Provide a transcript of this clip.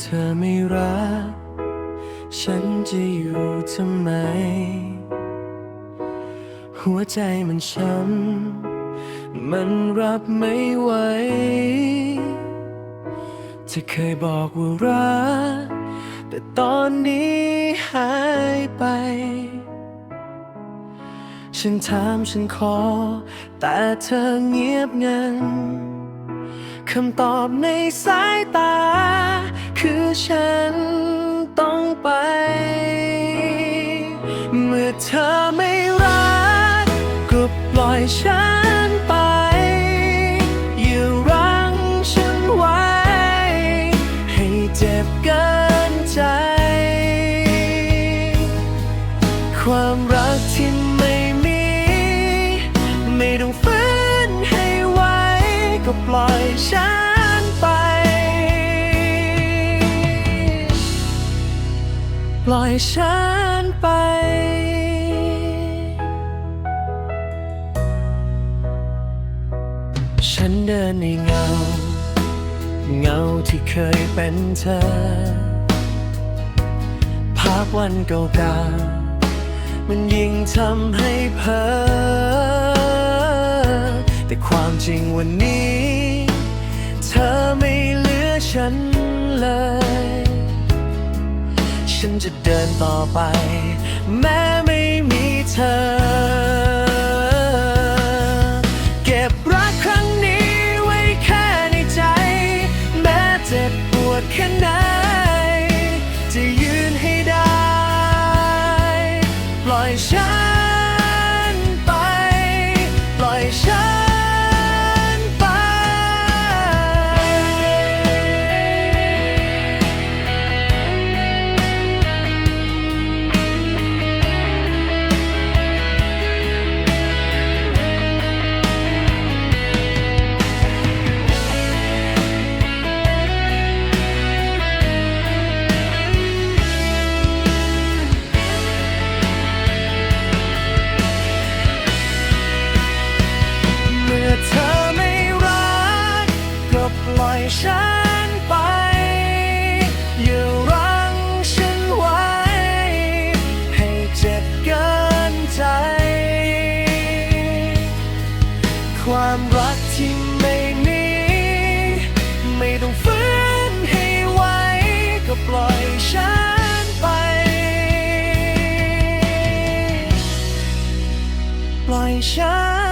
เธอไม่รัก ฉันจะอยู่ทำไม หัวใจมันช้ำ มันรับไม่ไหวเธอเคยบอกว่ารัก แต่ตอนนี้หายไป ฉันถามฉันขอ แต่เธอเงียบงันคำตอบในสายตา ฉันต้องไป เมื่อเธอไม่รักก็ปล่อยฉันไป อย่ารั้งฉันไว้ ให้เจ็บเกินใจ ความรักที่ไม่มี ไม่ต้องฝืนให้ไว้ ก็ปล่อยฉัน ปล่อยฉันไป ฉันเดินในเงา เงาที่เคยเป็นเธอ ภาพวันเก่าๆมันยิ่งทำให้เพ้อ แต่ความจริงวันนี้ เธอไม่เหลือฉัน ฉันจะเดินต่อไป แม้ไม่มีเธอ ฉันไป อย่ารั้งฉันไว้ ให้เจ็บเกินใจ ความรักที่ไม่มีไม่ต้องฝืนให้ไว้ ก็ปล่อยฉันไป ปล่อยฉัน